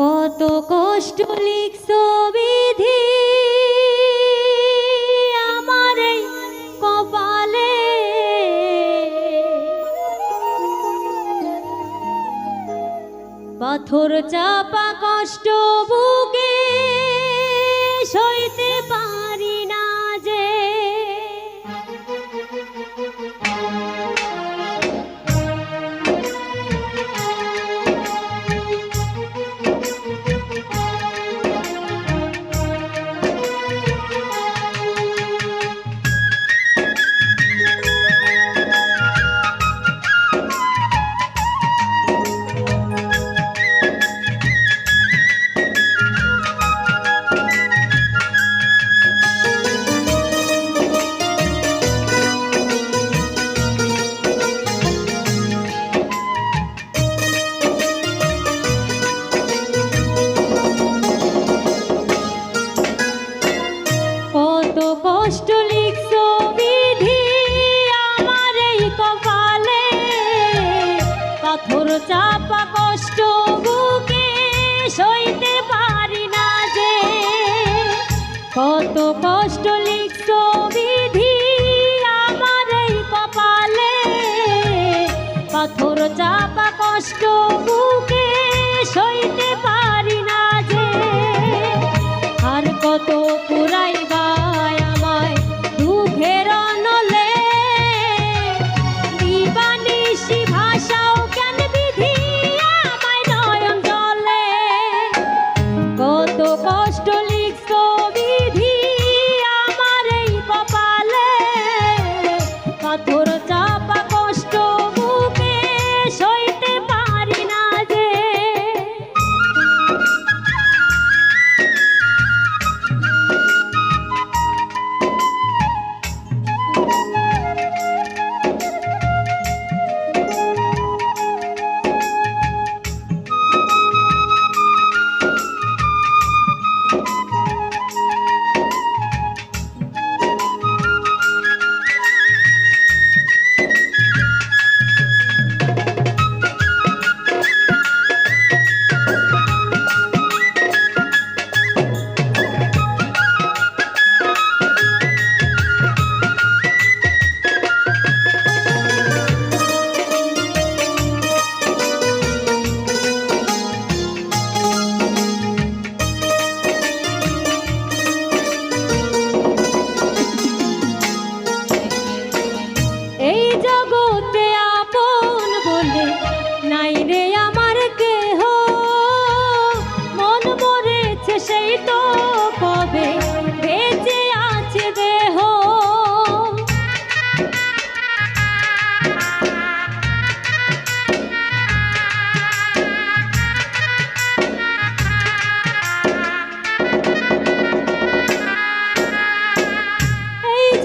কত কষ্ট লিখছ বিধি। আমার কপালে। পাথর চাপা কষ্ট বুকে সইতে পা তোর চাপা কষ্ট বুকে সইতে পারি না যে। কত কষ্ট লিখছ বিধি আমার এই কপালে। পাথর চাপা কষ্ট বুকে সইতে পারি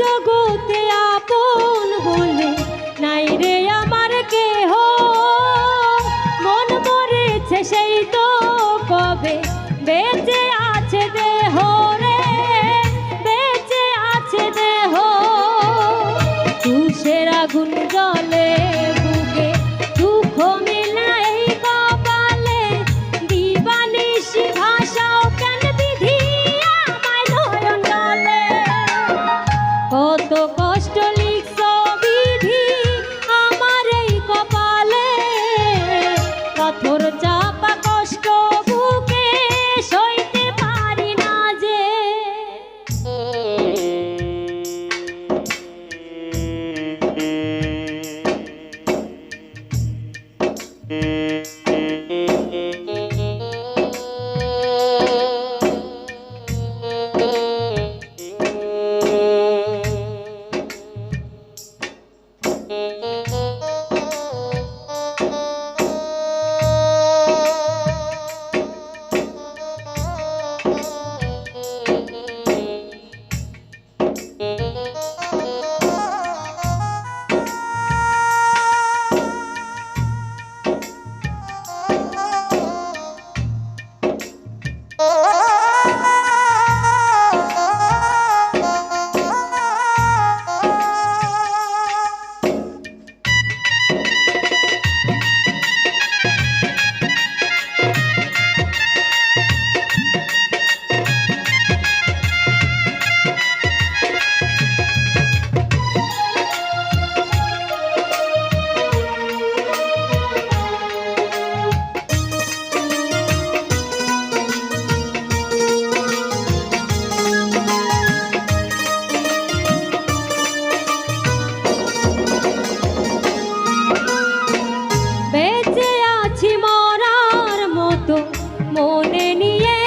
জগতে মনে নিয়ে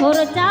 পাথর চা